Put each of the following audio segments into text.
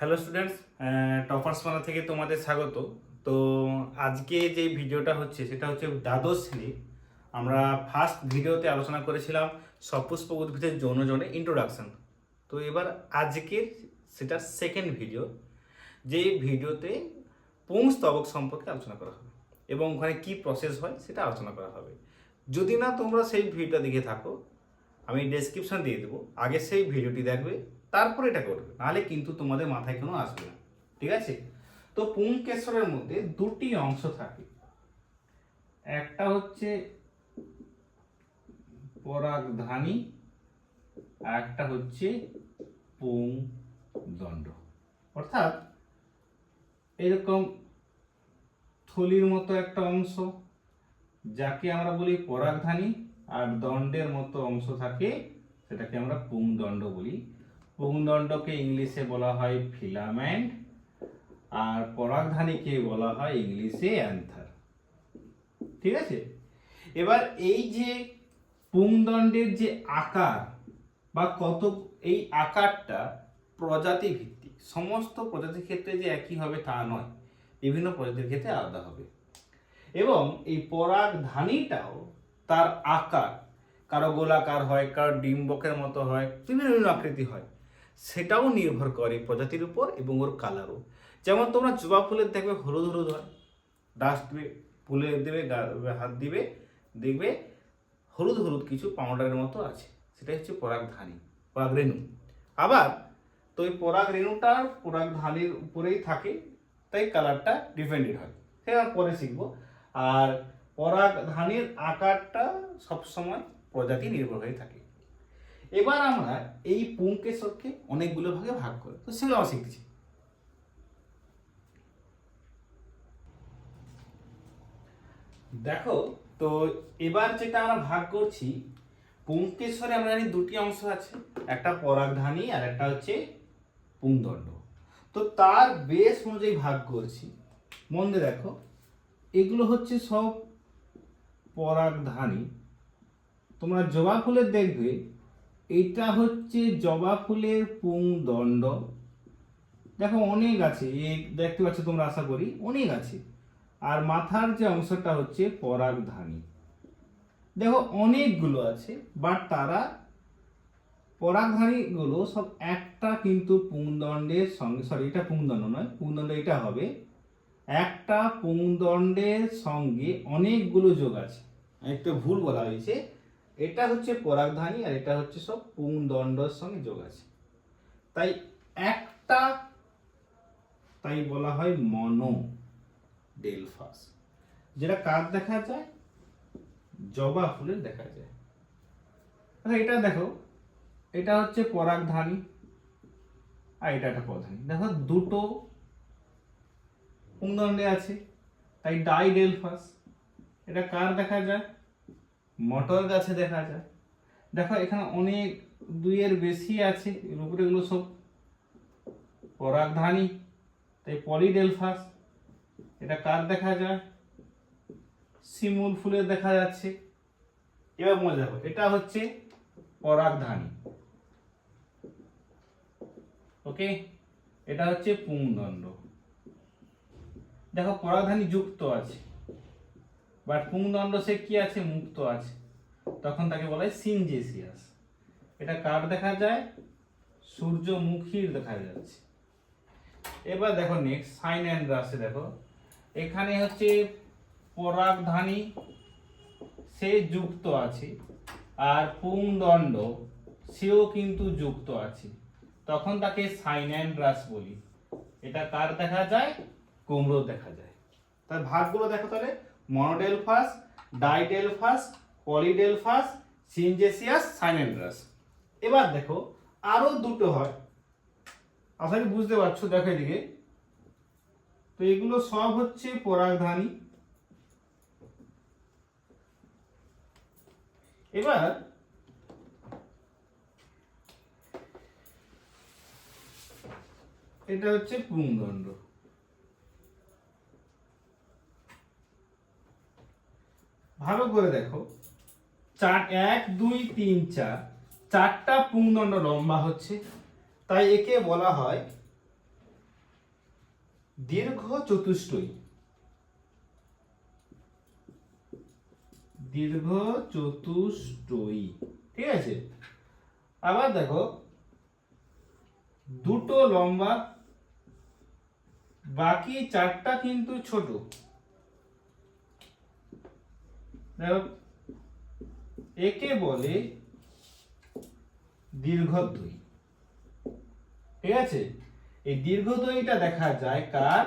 Hello students toppers পানা থেকে তোমাদের স্বাগত। তো আজকে যে ভিডিওটা হচ্ছে, সেটা হচ্ছে দ্বাদশ শ্রেণি। আমরা ফার্স্ট ভিডিওতে আলোচনা করেছিলাম সপুষ্প উদ্ভিদের যৌনজনে ইন্ট্রোডাকশন তো এবার আজকের সেটা সেকেন্ড ভিডিও যে ভিডিওতে পুংস্তবক সম্পর্কে আলোচনা করা হবে এবং ওখানে কি প্রসেস হয় সেটা আলোচনা করা হবে। যদি না তোমরা সেই ভিডিওটা দেখে থাকো, আমি ডেসক্রিপশন দিয়ে দেবো। আগে সেই ভিডিওটি দেখবে তারপর এটা করবে নাহলে কিন্তু তোমাদের মাথায় কোনো আসবে না। ঠিক আছে? তো পুংকেশ্বরের মধ্যে দুটি অংশ থাকে। একটা হচ্ছে পরাগধানী আর একটা হচ্ছে পুং দণ্ড অর্থাৎ এরকম থলির মতো একটা অংশ, যাকে আমরা বলি পরাগধানী, আর দণ্ডের মতো অংশ থাকে, সেটাকে আমরা পুংদণ্ড বলি। পুংদণ্ডকে ইংলিশে বলা হয় ফিলামেন্ট, আর পরাগধানীকে বলা হয় ইংলিশে অ্যান্থার। ঠিক আছে? এবার এই যে পুংদণ্ডের যে আকার বা কত, এই আকারটা প্রজাতি ভিত্তিক সমস্ত প্রজাতির ক্ষেত্রে যে একই হবে তা নয়, বিভিন্ন প্রজাতির ক্ষেত্রে আলাদা হবে। এবং এই পরাগধানীটাও তার আকার, কারও গোলাকার হয়, কারও ডিম্বকের মতো হয়, বিভিন্ন বিভিন্ন আকৃতি হয়। সেটাও নির্ভর করে প্রজাতির উপর এবং ওর কালারও যেমন তোমরা জবা ফুলের দেখবে, হলুদ হলুদ হয়। ডাস্ট দিবে ফুলে দেবে হাত দিবে, দেখবে হলুদ হলুদ কিছু পাউডারের মতো আছে। সেটা হচ্ছে পরাগধানী পরাগরেণু আবার তো ওই পরাগ পরাগরেণুটার পরাগধানীর উপরেই থাকে, তাই কালারটা ডিপেন্ডেড হয়। সেটা পরে শিখব। আর পরাগ পরাগধানীর আকারটা সবসময় প্রজাতি নির্ভর হয়ে থাকে। এবার আমরা এই পুংকেশরকে অনেকগুলো ভাগে ভাগ করি, তো সেগুলো আমরা শিখতেছি দেখো, তো এবার যেটা আমরা ভাগ করছি পুংকেশ্বরে আমরা জানি দুটি অংশ আছে, একটা পরাগধানী আর একটা হচ্ছে পুংদণ্ড। তো তার বেশ অনুযায়ী ভাগ করছি। মন দিয়ে দেখো, এগুলো হচ্ছে সব পরাগধানী। তোমরা জবা ফুলের দেখবে এটা হচ্ছে জবা ফুলের পুংদণ্ড। দেখো, অনেক আছে। দেখতে পাচ্ছ তোমরা, আশা করি অনেক আছে। আর মাথার যে অংশটা হচ্ছে পরাগধানী। দেখো, অনেকগুলো আছে বাট তারা পরাগধানীগুলো সব একটা কিন্তু পুংদণ্ডের সঙ্গে সরি এটা পুংদণ্ড নয়, পুংদণ্ড এটা হবে, একটা পুংদণ্ডের সঙ্গে অনেকগুলো যোগ আছে। একটা ভুল বলা হয়েছে এটা হচ্ছে পরাগধানী আর এটা হচ্ছে সব পুংদণ্ডের সঙ্গে যোগ আছে। তাই একটা তাই বলা হয় মনো ডেলফাস যেটা কার দেখা যায়? জবা ফুলের দেখা যায়। আচ্ছা এটা দেখো, এটা হচ্ছে পরাগধানী আর এটা একটা পরাগধানী। দেখো, দুটো পুংদণ্ডে আছে, তাই ডাইডেলফাস এটা কার দেখা যায়? মটর গাছে দেখা যায়। দেখো, এখানে অনেক দুইয়ের বেশি আছে, এর উপরে এগুলো সব পরাগধানী, তাই পলিডেলফাস, এটা কার দেখা যায়? শিমুল ফুলের দেখা যাচ্ছে। এবার মনে দেখো এটা হচ্ছে পরাগধানী। ওকে? এটা হচ্ছে পুংদণ্ড। দেখো, পরাগধানী যুক্ত আছে। বাট পুংদণ্ড সে কি আছে? মুক্ত আছে। তখন তাকে বলা হয় সিনজেসিয়াস। এটা কার দেখা যায়? সূর্যমুখীর দেখা যাচ্ছে। এবার দেখো নেক্সট সাইন অ্যান্ড রাসে দেখো। এখানে হচ্ছে পরাগধানী, সে যুক্ত আছে। আর পুংদণ্ড, সেও কিন্তু যুক্ত আছে। তখন তাকে সাইন অ্যান্ড রাস বলি। এটা কার দেখা যায়? কুমড়ো দেখা যায়। তার ভাগগুলো দেখো তাহলে। মনোডেলফাস ডাইডেলফাস পলিডেলফাস সিনজেসিয়াস, সাইনেন্ড্রাস। এবার দেখো, আরও দুটো হয়। করি বুঝতে পারছ, দেখো এদিকে। তো এগুলো সব হচ্ছে পরাগধানী। এবার এটা হচ্ছে পুংদণ্ড। ভালো করে দেখো। চার, এক, দুই, তিন, চার। চারটা পুংদণ্ড লম্বা হচ্ছে। তাই একে বলা হয় দীর্ঘ চতুষ্টয়ী দীর্ঘ চতুষ্টয়ী ঠিক আছে? আবার দেখো, দুটো লম্বা, বাকি চারটা কিন্তু ছোট। দেখো একে বলে দীর্ঘদ্বয়ী। ঠিক আছে? এই দীর্ঘদ্বয়ীটা দেখা যায় কার?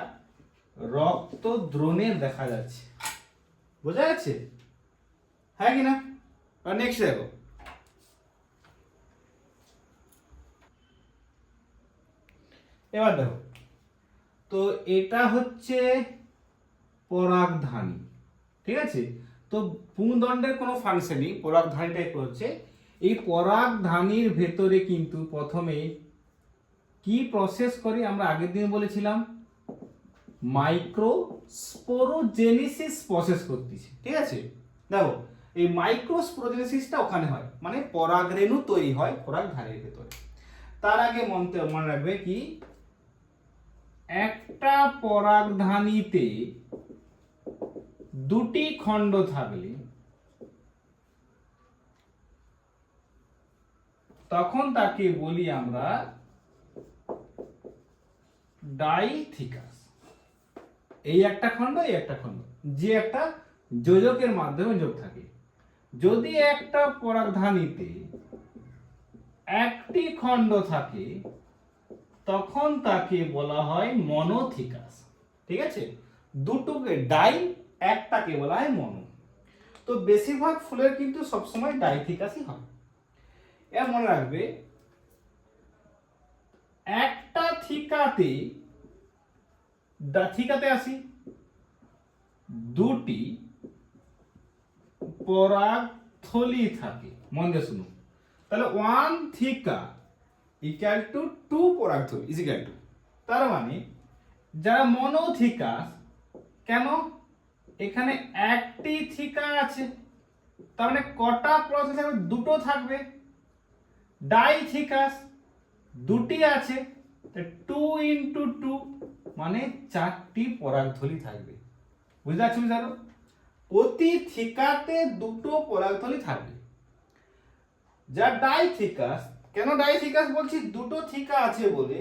রক্ত দ্রোণের দেখা যাচ্ছে। বোঝা যাচ্ছে? হ্যাঁ কি না? আর নেক্সট দেখো। এবার দেখো। তো এটা হচ্ছে পরাগধানী। ঠিক আছে? তো পুংদণ্ডের কোনো ফাংশনই পরাগধানীটাই করছে। এই পরাগধানীর ভেতরে কিন্তু প্রথমে কি প্রসেস করে আমরা আগের দিন বলেছিলাম? মাইক্রো স্পোরোজেনেসিস প্রসেস করতেছি, ঠিক আছে? দেখো, এই মাইক্রো স্পোরোজেনেসিসটা ওখানে হয় মানে পরাগরেণু তৈরি হয় পরাগধানীর ভেতরে। তার আগে মনে রাখবে কি? একটা পরাগধানীতে দুটি খণ্ড থাকলে তখন তাকে বলি আমরা ডাইথিকাস। এই একটা খণ্ড, এই একটা খণ্ড। যে একটা যোজকের মাধ্যমে যোগ থাকে। যদি একটা পরাগধানীতে একটি খণ্ড থাকে, তখন তাকে বলা হয় মনোথিকাস। ঠিক আছে? দুটোকে ডাই একটাকে বলা হয় মনো। তো বেশিরভাগ ফুলের কিন্তু সবসময় ডাইথিকাসই হয়। এর মনে রাখবে, একটা থিকাতে থিকাতে আসি, দুটি পরাগথলি থাকে। মন দিয়ে শুনুন। তাহলে one theca equal to two পরাগথলি is equal to তার মানে যারা মনোথিকাস, কেন? এখানে একটি থিকা আছে। তার মানে কটা প্রসেস দুটো থাকবে। ডাইথিকাস দুটি আছে। টু ইন্টু টু মানে চারটি পরাগথলি থাকবে। বুঝতে পারছ জানো প্রতি থিকাতে দুটো পরাগথলি থাকবে। যা ডাইথিকাস কেন ডাইথিকাস বলছি? দুটো থিকা আছে বলে।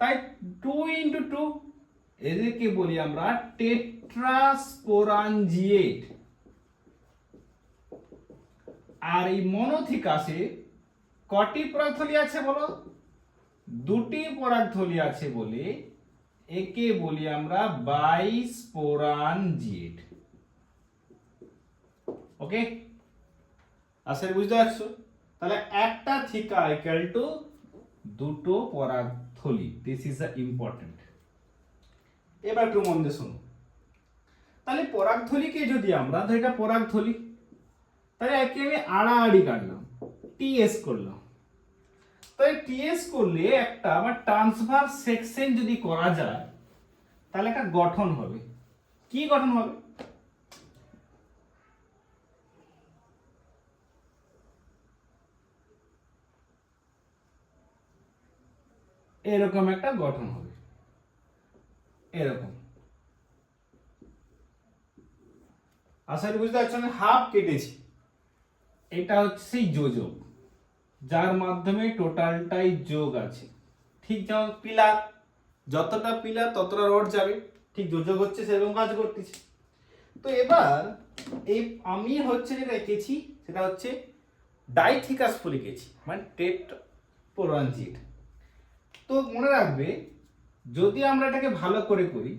তাই টু ইন্টু টু এদেরকে বলি আমরা টেট্রাস্পোরাঞ্জিয়েট। আর এই মনোথিকাসে কটি পরাগথলি আছে বলো? দুটি পরাগথলি আছে বলে একে বলি আমরা বাইস্পোরাঞ্জিয়েট। ওকে? আশা বুঝতে পারছ? তাহলে একটা থিকা ইকুয়াল টু দুটো পরাগথলি দিস ইজ দ্য ইম্পর্টেন্ট এবার একটু মন দিয়ে শোনো তাহলে পরাগথলিকে যদি আমরা ধর এটা পরাগথলি তাহলে একে আমি আড়াআড়ি কাটলাম টিএস করলাম। তাহলে টিএস করলে একটা আমার ট্রান্সফার সেকশন যদি করা যায়, তাহলে একটা গঠন হবে। কি গঠন হবে? এরকম একটা গঠন হবে। এরকম। আশা করি বুঝতে পারছ আমি হাফ কেটেছি। এটা হচ্ছে সেই যোজক, যার মাধ্যমে টোটালটাই যোগ আছে। ঠিক যেমন পিলার, যতটা পিলার ততটা রড যাবে। ঠিক যোজক হচ্ছে সেরকম কাজ করতেছে। তো এবার এই আমি হচ্ছে যেটা এঁকেছি, সেটা হচ্ছে ডাইথিকাস ফুল এঁকেছি মানে টেট পোরাঞ্জিট তো মনে রাখবে যদি আমরা এটাকে ভালো করে করি,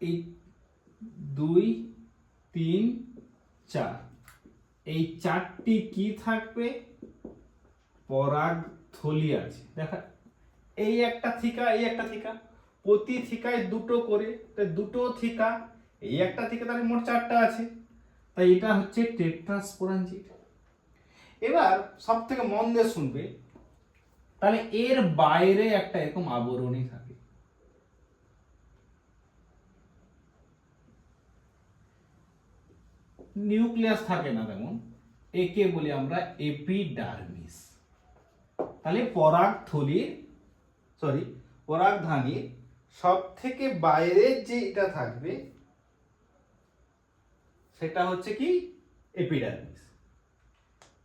এই দুই, তিন, চার, এই চারটি কি থাকবে? পরাগ থলি আছে। দেখা, এই একটা থিকা, এই একটা থিকা, প্রতি থিকায় দুটো করে, তাই দুটো থিকা, এই একটা থিকা তাহলে মোট চারটা আছে। তাই এটা হচ্ছে টেট্রাস্পোরাঞ্জিট। এবার সব থেকে মন দিয়ে শুনবে তাহলে এর বাইরে একটা এরকম আবরণী থাকে। নিউক্লিয়াস থাকে না তেমন, একে বলি আমরা এপিডার্মিস। তাহলে পরাগ থলির সরি পরাগধানীর সব থেকে বাইরের যে এটা থাকবে, সেটা হচ্ছে কি? এপিডার্মিস।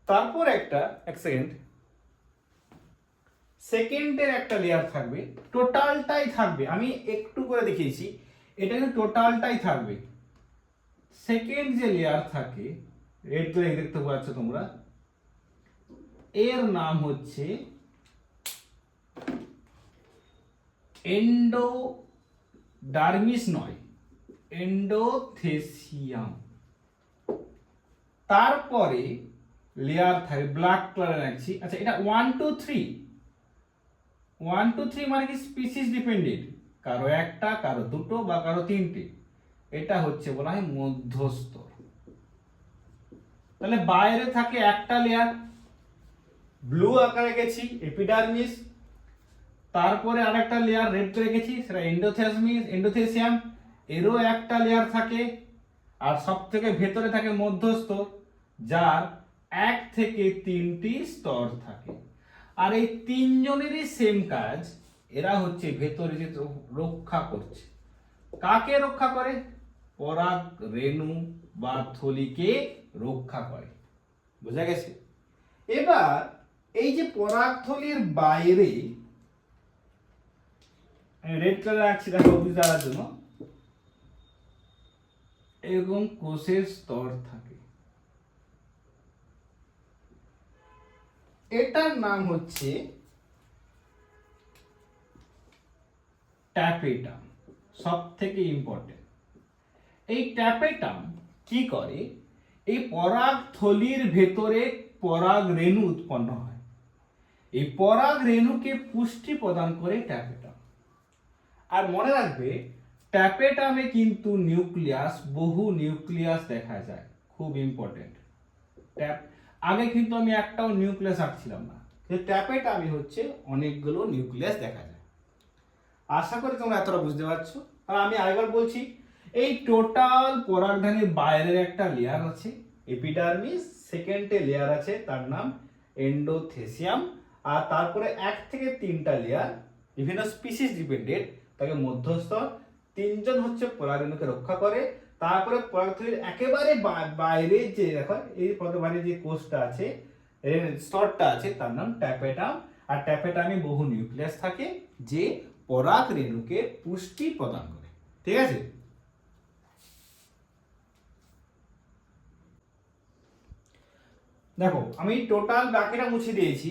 তারপর একটা, এক সেকেন্ড সেকেন্ডের একটা লেয়ার থাকবে টোটালটাই থাকবে। আমি একটু করে দেখিয়েছি, এটা কিন্তু টোটালটাই থাকবে। সেকেন্ড যে লেয়ার থাকে রেড করে দেখতে পাচ্ছ তোমরা, এর নাম হচ্ছে এন্ডো এন্ডোডার্মিস নয় এন্ডোথেসিয়াম তারপরে লেয়ার থাকে ব্ল্যাক কালার রাখছি আচ্ছা এটা one two three one two three মানে কি স্পিসিস ডিপেন্ডেন্ট কারও একটা, কারও দুটো বা কারও তিনটে। এটা হচ্ছে বলা হয় মধ্যস্তর তাহলে বাইরে থাকে একটা লেয়ার ব্লু আকারে গেছি এপিডার্মিস তারপরে আরেকটা লেয়ার রেড করে গেছি, সেটা এন্ডোথেসমিস এন্ডোথেসিয়াম এরও একটা লেয়ার থাকে, আর সব থেকে ভেতরে থাকে মধ্যস্থ, যার এক থেকে তিনটি স্তর থাকে। আর এই তিনজনেরই সেম কাজ এরা হচ্ছে ভেতরে যে রক্ষা করছে। কাকে রক্ষা করে? পরাগ রেণু বা থলিকে রক্ষা করে। বোঝা গেছে? এবার এই যে পরাগথলির বাইরে রেড কালার রাখছি দেখো বুঝতে জন্য। এরকম কোষের স্তর থাকে। এটার নাম হচ্ছে ট্যাপেটাম সব থেকে ইম্পর্টেন্ট এই ট্যাপেটাম কি করে? এই পরাগ থলির ভেতরে পরাগ রেণু উৎপন্ন হয়। এই পরাগ রেণুকে পুষ্টি প্রদান করে ট্যাপেটাম। আর মনে রাখবে, ট্যাপেটামে কিন্তু নিউক্লিয়াস, বহু নিউক্লিয়াস দেখা যায়, খুব ইম্পর্টেন্ট ট্যাপ আগে কিন্তু আমি একটাও নিউক্লিয়াস আঁকছিলাম না। কিন্তু ট্যাপেটামে হচ্ছে অনেকগুলো নিউক্লিয়াস দেখা যায়। আশা করি তোমরা এতটা বুঝতে পারছ। আর আমি আরেকবার বলছি, এই টোটাল পরাগধানীর বাইরের একটা লেয়ার আছে এপিডার্মিস সেকেন্ডে লেয়ার আছে, তার নাম এন্ডোথেসিয়াম আর তারপরে এক থেকে তিনটা লেয়ার বিভিন্ন স্পিসিস ডিপেন্ডেন্ট তাকে মধ্যস্থ। তিনজন হচ্ছে পরাগরেণুকে রক্ষা করে তারপরে পরাগথলির একেবারে বাইরে যে দেখো, এই পদের বাইরে যে কোষটা আছে স্তরটা আছে, তার নাম ট্যাপেটাম। আর ট্যাপেটামে বহু নিউক্লিয়াস থাকে যে পরাগ রেণুকে পুষ্টি প্রদান করে। ঠিক আছে? দেখো, আমি টোটাল বাকিটা মুছে দিয়েছি।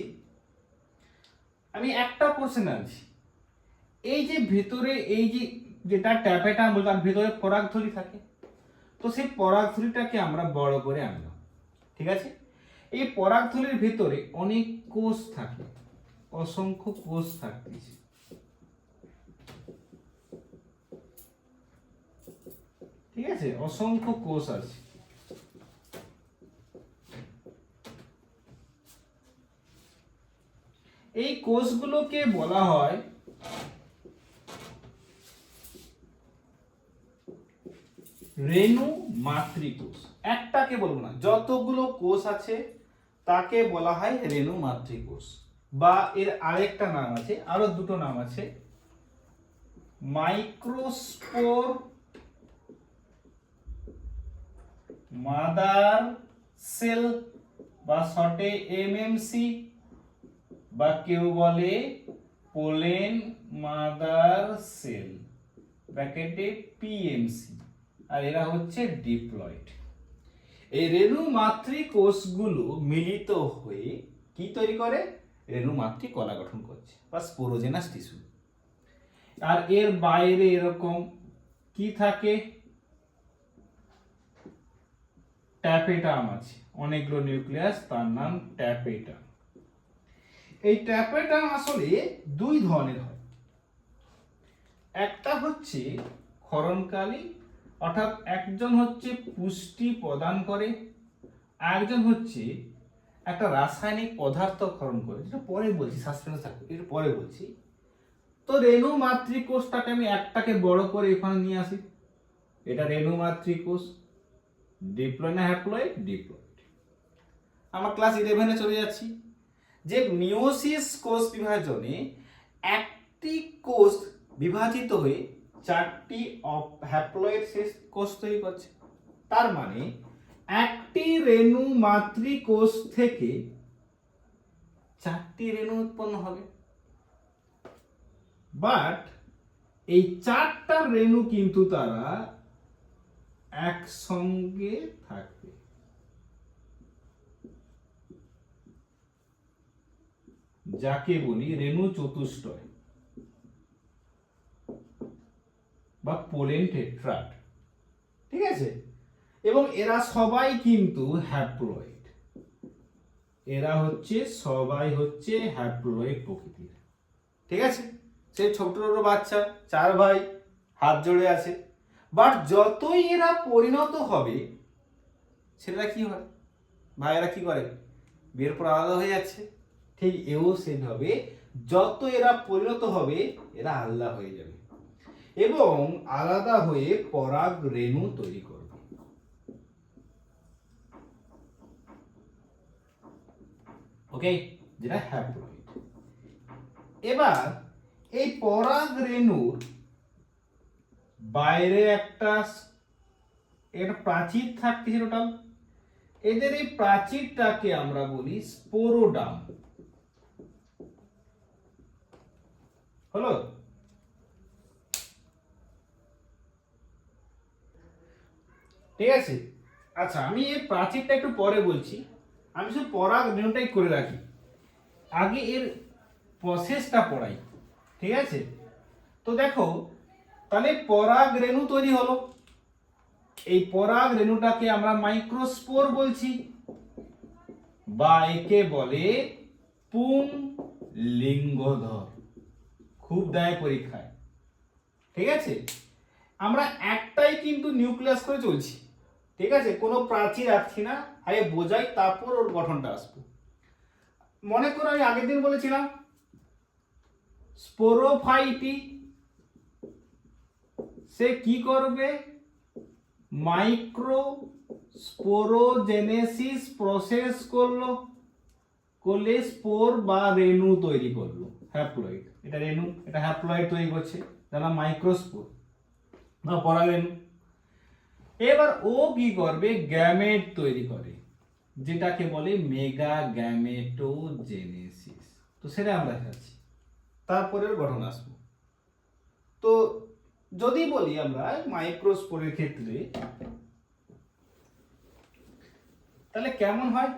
আমি একটা কোশ্চেন আনছি। এই যে ভেতরে, এই যে যেটা ট্যাপেটা বললাম, ভেতরে পরাগথলি থাকে। তো সেই পরাগথলিটাকে আমরা বড় করে আনলাম ঠিক আছে? এই পরাগথলির ভেতরে অনেক কোষ থাকে, অসংখ্য কোষ থাকতেছে ঠিক আছে? অসংখ্য কোষ আছে। এই কোষগুলোকে বলা হয় রেণু মাতৃকোষ। একটাকে বলব না, যতগুলো কোষ আছে, তাকে বলা হয় রেণু মাতৃকোষ। বা এর আরেকটা নাম আছে, আরও দুটো নাম আছে মাইক্রোস্পোর মাদার সেল বা শর্টে এমএমসি বা কেউ বলে পোলেন মাদার সেল, ব্র্যাকেটে পিএমসি। আর এরা হচ্ছে ডিপ্লয়েড। এই রেণু মাতৃ কোষগুলো মিলিত হয়ে কি তৈরি করে? রেণু মাতৃ কলা গঠন করছে বা স্পোরোজেনাস টিস্যু আর এর বাইরে এরকম কি থাকে? ট্যাপেটাম আছে, অনেকগুলো নিউক্লিয়াস, তার নাম ট্যাপেটাম। এই ট্যাপেটাম আসলে দুই ধরনের হয়। একটা হচ্ছে ক্ষরণকালী অর্থাৎ একজন হচ্ছে পুষ্টি প্রদান করে আর একজন হচ্ছে একটা রাসায়নিক পদার্থ ক্ষরণ করে, যেটা পরে বলছি সাসপেন্স থাকবে পরে বলছি। তো রেণু মাতৃকোষটাকে আমি একটাকে বড় করে এখানে নিয়ে আসি। এটা রেণু মাতৃকোষ ডিপ্লয় না হ্যাপ্লয়েড ডিপ্লয়েড আমার ক্লাস ইলেভেনে চলে যাচ্ছি। যে মিওসিস কোষ বিভাজনে একটি কোষ বিভাজিত হয়ে চারটি হ্যাপ্লয়েড শেষ কোষ তৈরি করছে। তার মানে একটি রেণু মাতৃকোষ থেকে চারটি রেণু উৎপন্ন হবে। বাট এই চারটা রেণু কিন্তু তারা একসঙ্গে থাকবে। যাকে বলি রেণু চতুষ্টয়। বা পোলেন টেট্রাট ঠিক আছে? এবং এরা সবাই কিন্তু হ্যাপ্লয়েড এরা হচ্ছে, সবাই হচ্ছে হ্যাপ্লয়েড প্রকৃতির। ঠিক আছে? সেই ছোট ছোট বাচ্চা, চার ভাই, হাত জোড়ে আছে। বাট যতই এরা পরিণত হবে সেটা কি হয়? ভাইয়েরা কি করে? বিয়ের পর আলাদা হয়ে যাচ্ছে। ঠিক এও সেভাবে যত এরা পরিণত হবে, এরা আলাদা হয়ে যাবে। এবং আলাদা হয়ে পরাগ রেণু তৈরি করবে। ওকে? যেটা হ্যাপ্লয়েড এবার এই পরাগ রেণুর বাইরে একটা একটা প্রাচীর থাকতেছে টোটাল এদের এই প্রাচীরটাকে আমরা বলি স্পোরোডাম হলো? ঠিক আছে? আচ্ছা আমি এই প্রাচীরটা একটু পরে বলছি। আমি শুধু পরাগ রেণুটাই করে রাখি। আগে এর প্রসেসটা পড়াই, ঠিক আছে? তো দেখো, তাহলে পরাগ রেণু তৈরি হলো। এই পরাগ রেণুটাকে আমরা মাইক্রোস্পোর বলছি। বা একে বলে পুং লিঙ্গধর। খুব দায় পরীক্ষায়, ঠিক আছে? আমরা একটাই কিন্তু নিউক্লিয়াস করে চলছি। ঠিক আছে? কোনো প্রাচীর রাখছি না। আগে বোঝাই, তারপর ওর গঠনটা আসব। মনে করো আমি আগের দিন বলেছিলাম স্পোরোফাইটি সে কি করবে? মাইক্রো স্পোরোজেনেসিস প্রসেস করল, করলে স্পোর বা রেণু তৈরি করল হ্যাপ্লয়েড এটা রেণু, এটা হ্যাপ্লয়েড তৈরি করছে, যারা মাইক্রোস্পোর বা পরাগরেণু। এবার ও কি করবে? গ্যামেট তৈরি করে, যেটাকে বলে মেগা গ্যামেটোজেনেসিস তো সেটা আমরা দেখাচ্ছি। তারপরের গঠন আসব। তো যদি বলি আমরা মাইক্রোস্পোরের ক্ষেত্রে, তাহলে কেমন হয়?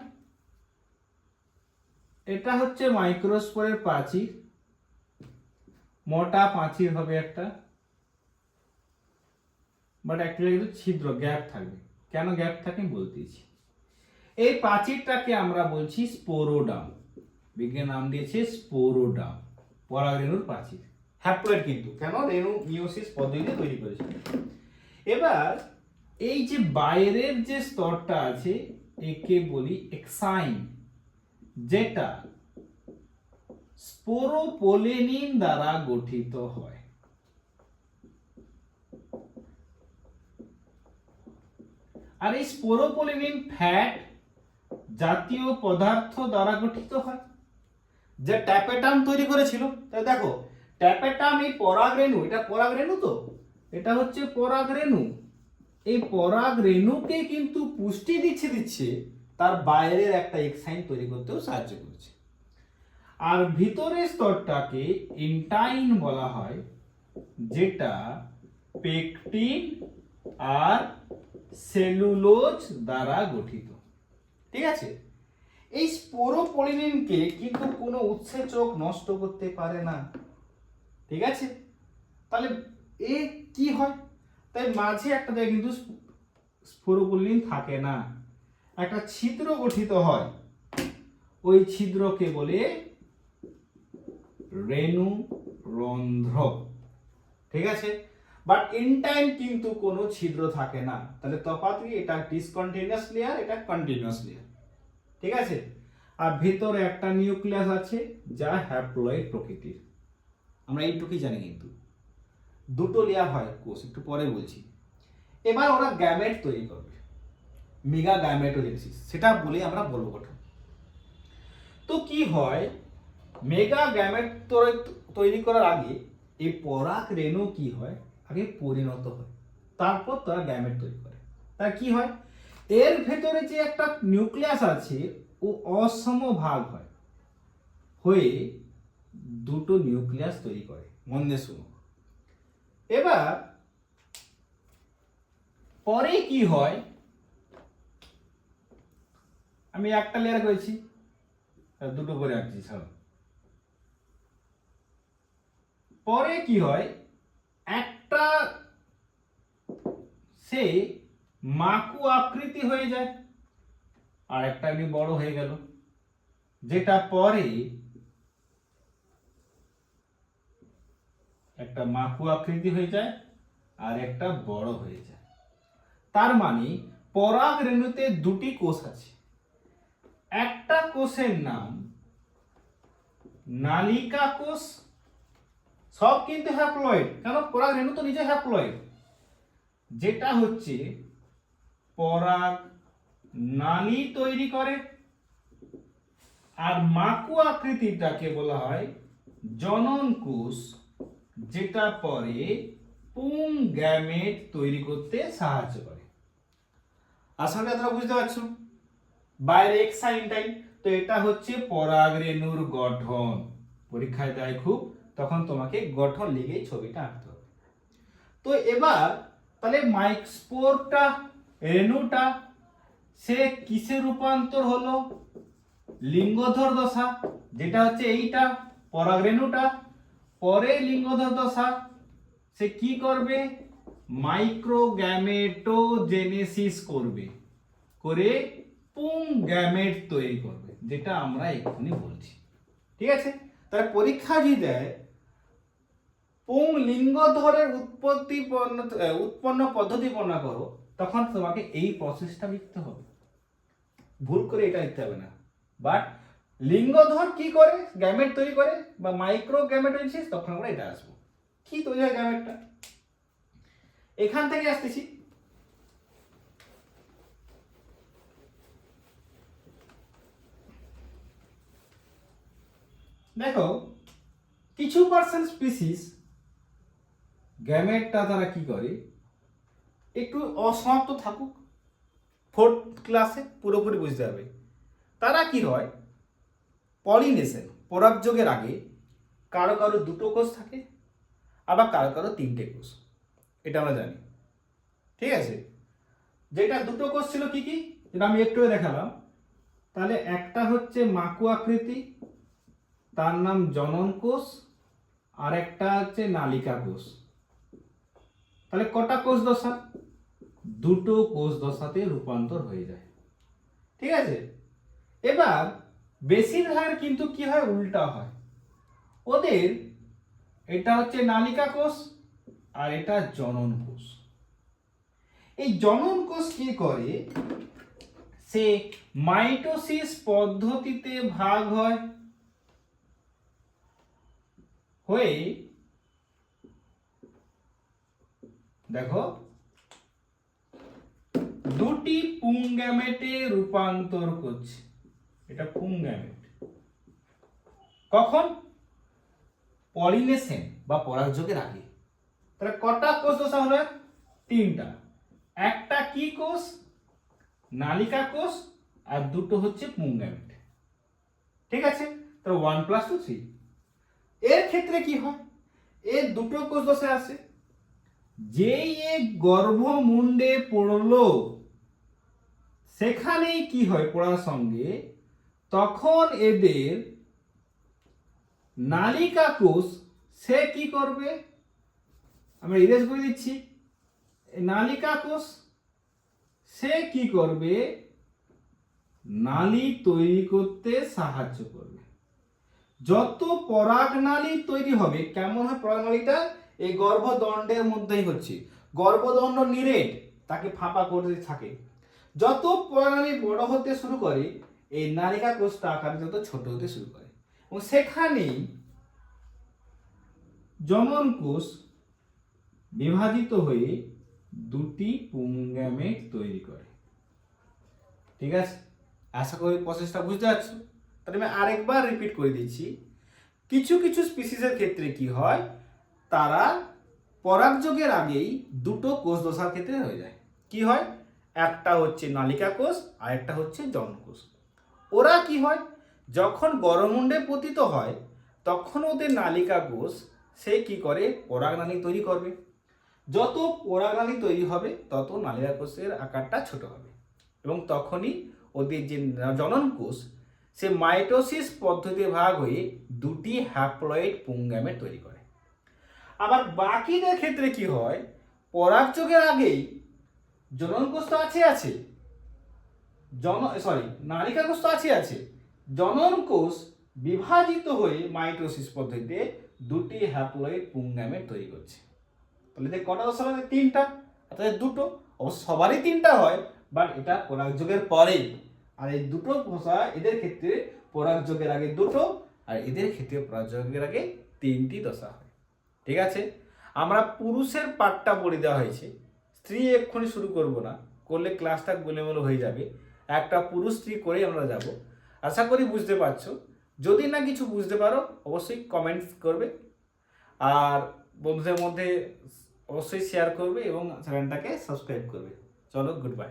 এটা হচ্ছে মাইক্রোস্পোরের প্রাচীর। মোটা প্রাচীর হবে একটা। বাট অ্যাকচুয়ালি কিন্তু ছিদ্র গ্যাপ থাকবে। কেন গ্যাপ থাকে? বলতেছি এই প্রাচীরটাকে আমরা বলছি স্পোরোডাম বিজ্ঞান নাম দিয়েছে স্পোরোডাম পরাগরেণুর প্রাচীর। হ্যাপ্লয়েড কিন্তু। কেন? রেণু মিওসিস পদ্ধতিতে তৈরি করেছে। এবার এই যে বাইরের যে স্তরটা আছে, একে বলি এক্সাইন যেটা স্পোরোপোলেনিন দ্বারা গঠিত হয়। আর এই স্পোরোপোলেনিন ফ্যাট জাতীয় পদার্থ দ্বারা গঠিত হয়। যে ট্যাপেটাম তৈরি করেছিল তাই দেখো, ট্যাপেটাম এই পরাগ রেণু এটা পরাগ রেণু তো? এটা হচ্ছে পরাগ রেণু এই পরাগ রেণুকে কিন্তু পুষ্টি দিচ্ছে দিচ্ছে, তার বাইরের একটা এক্সাইন তৈরি করতেও সাহায্য করছে। আর ভিতরের স্তরটাকে ইন্টাইন বলা হয়, যেটা পেকটিন আর সেলুলোজ দ্বারা গঠিত। ঠিক আছে? এই স্পোরোপলিনিনকে কিন্তু কোনো উৎসেচক নষ্ট করতে পারে না। ঠিক আছে? তাহলে এ কি হয়? তাই মাঝে একটা জায়গায় কিন্তু স্পোরোপলিন থাকে না। একটা ছিদ্র গঠিত হয়। ওই ছিদ্রকে বলে রেণু রন্ধ্র ঠিক আছে? বাট ইন টাইম কিন্তু কোনো ছিদ্র থাকে না। তাহলে তফাৎ কি? এটা ডিসকন্টিনিউয়াস লেয়ার এটা কন্টিনিউয়াস লেয়ার ঠিক আছে? আর ভেতরে একটা নিউক্লিয়াস আছে, যা হ্যাপ্লয়েড প্রকৃতির। আমরা এইটুকুই জানি কিন্তু। দুটো লেয়ার হয় কোষ, একটু পরে বলছি। এবার ওরা গ্যামেট তৈরি করবে। মেগা গ্যামেটোজেনেসিস সেটা বলে আমরা বলব গঠন। তো কি হয়? মেগা গ্যামেট তৈরি করার আগে এই পরাগ রেণু কি হয়? আগে পরিণত হয়। তারপর তারা গ্যামেট তৈরি করে। তার কি হয়? এর ভেতরে যে একটা নিউক্লিয়াস আছে, ও অসম ভাগ হয়। হয়ে দুটো নিউক্লিয়াস তৈরি করে। মন দিয়ে শুনো এবার, পরে কি হয়? আমি একটা লেয়ার করেছি। দুটো করে আঁকছি, ছাড়ো। পরে কি হয়? একটা সে মাকু আকৃতি হয়ে যায়। আর একটা এমনি বড় হয়ে গেল। যেটা পরে একটা মাকু আকৃতি হয়ে যায় আর একটা বড় হয়ে যায়। তার মানে পরাগ রেণুতে দুটি কোষ আছে। একটা কোষের নাম নালিকা কোষ সব কিন্তু হ্যাপ্লয়েড কেন? পরাগ রেণু তো নিজে হ্যাপ্লয়েড যেটা হচ্ছে, পরাগ নালী তৈরি করে, আর মাকু আকৃতিটাকে বলা হয় জনন কোষ, যেটা পরে পুং গ্যামেট তৈরি করতে সাহায্য করে। আশা করি তোমরা বুঝতে পারছ। বাইরে এক্স সাইনটাই তো এটা হচ্ছে পরাগ রেণুর গঠন। পরীক্ষায় দেয় খুব তখন তোমাকে গঠন লিখে ছবিটা আঁকতে হবে। তো এবার তাহলে মাইক্সপোরটা রেণুটা, সে কিসে রূপান্তর হলো? লিঙ্গধর দশা, যেটা হচ্ছে এইটা, পরাগ রেণুটা। পরে লিঙ্গধর দশা, সে কি করবে? মাইক্রোগ্যামেটোজেনেসিস করবে। করে পুং গ্যামেট তৈরি করবে, যেটা আমরা এক্ষুনি বলছি। ঠিক আছে? তাহলে পরীক্ষা যদি দেয় পুং লিঙ্গধরের উৎপত্তি উৎপন্ন পদ্ধতি বর্ণনা করো, তখন তোমাকে এই প্রসেসটা লিখতে হবে। ভুল করে এটা লিখতে হবে না। বাট লিঙ্গধর কি করে? গ্যামেট তৈরি করে বা মাইক্রো গ্যামেটোজেনেসিস তখন আমরা এটা আসব। কি তৈরি হয় গ্যামেটটা এখান থেকে আসতেছি। দেখো, কিছু পার্সেন্ট স্পিসিস গ্যামেটটা তারা কি করে? একটু অসমাপ্ত থাকুক। ফোর্থ ক্লাসে পুরোপুরি বুঝতে হবে। তারা কি হয়? পলিনেশন পরাগযোগের আগে কারও কারও দুটো কোষ থাকে, আবার কারও কারও তিনটে কোষ। এটা আমরা জানি। ঠিক আছে? যেটা দুটো কোষ ছিল কি কি? যেটা আমি একটু দেখালাম। তাহলে একটা হচ্ছে মাকু আকৃতি, তার নাম জনন কোষ, আর একটা হচ্ছে নালিকা কোষ। তাহলে কটা কোষ দশা? দুটো কোষ দশাতে রূপান্তর হয়ে যায়। ঠিক আছে? এবার বেশিরভাগ কিন্তু কি হয়? উল্টা হয়। ওদের এটা হচ্ছে নালিকা কোষ আর এটা জনন কোষ। এই জনন কোষ কি করে? সে মাইটোসিস পদ্ধতিতে ভাগ হয়। হয়ে দেখো। দুটি পুংগ্যামেটে রূপান্তর করছে। এটা পুংগ্যামেট কখন? পলিনেশন বা পরাগযোগের আগে। তাহলে কটা কোষ দশা হলো? তিনটা। একটা কি কোষ? নালিকা কোষ। আর দুটো হচ্ছে পুংগ্যামেট ঠিক আছে? তাহলে ওয়ান প্লাস টু থ্রি। এর ক্ষেত্রে কি হয়? এর দুটো কোষ দশা আসে। যেই এ গর্ভমুণ্ডে পড়ল, সেখানেই কি হয় পড়ার সঙ্গে? তখন এদের নালিকা কোষ সে কি করবে? আমরা ইরেজ করে দিচ্ছি। নালিকা কোষ সে কি করবে? নালী তৈরি করতে সাহায্য করবে। যত পরাগ নালী তৈরি হবে, কেমন হয় পরাগ নালীটা এই গর্ভদণ্ডের মধ্যেই হচ্ছে। গর্ভদণ্ড নিরেট, তাকে ফাঁপা করতে থাকে। যত পরাগনালী বড় হতে শুরু করে, এই নালিকা কোষটা আকারে যত ছোট হতে শুরু করে। এবং সেখানেই জনন কোষ বিভাজিত হয়ে দুটি পুংগ্যামেট তৈরি করে। ঠিক আছে? আশা করি প্রসেসটা বুঝতে পারছ? তাহলে আমি আরেকবার রিপিট করে দিচ্ছি। কিছু কিছু স্পিসিসের ক্ষেত্রে কি হয়? তারা পরাগযোগের আগেই দুটো কোষ দশার ক্ষেত্রে হয়ে যায়। কি হয়? একটা হচ্ছে নালিকা কোষ আর একটা হচ্ছে জনকোষ ওরা কি হয়? যখন গরমুণ্ডে পতিত হয়, তখন ওদের নালিকা কোষ, সে কি করে? পরাগনালী তৈরি করবে। যত পরাগনালী তৈরি হবে, তত নালিকা কোষের আকারটা ছোট হবে। এবং তখনই ওদের যে জনন কোষ, সে মাইটোসিস পদ্ধতিতে ভাগ হয়ে দুটি হ্যাপ্লয়েড পুংগ্যামেট তৈরি করে। আবার বাকিদের ক্ষেত্রে কি হয়? পরাগ পরাগযোগের আগেই জনন কোষ তো আছে আছে। জন সরি নালিকা কোষ তো আছে আছে। জনন কোষ বিভাজিত হয়ে মাইটোসিস পদ্ধতিতে দুটি হ্যাপ্লয়েড পুংগ্যামেট তৈরি করছে। তাহলে যে কটা দশা তিনটা। অর্থাৎ দুটো। অবশ্য সবারই তিনটা হয় বাট এটা পরাগ পরাগযোগের পরেই। আর এই দুটো ভাষা এদের ক্ষেত্রে পরাগ পরাগযোগের আগে দুটো, আর এদের ক্ষেত্রে পরাগযোগের আগে তিনটি দশা হয়। ঠিক আছে? আমরা পুরুষের পাঠটা পড়ে দেওয়া হয়েছে। স্ত্রী এক্ষুনি শুরু করব না, করলে ক্লাসটা গোলেমোলো হয়ে যাবে। একটা পুরুষ স্ত্রী করেই আমরা যাব। আশা করি বুঝতে পারছ। যদি না কিছু বুঝতে পারো, অবশ্যই কমেন্টস করবে। আর বন্ধুদের মধ্যে অবশ্যই শেয়ার করবে এবং চ্যানেলটাকে সাবস্ক্রাইব করবে। চলো গুড বাই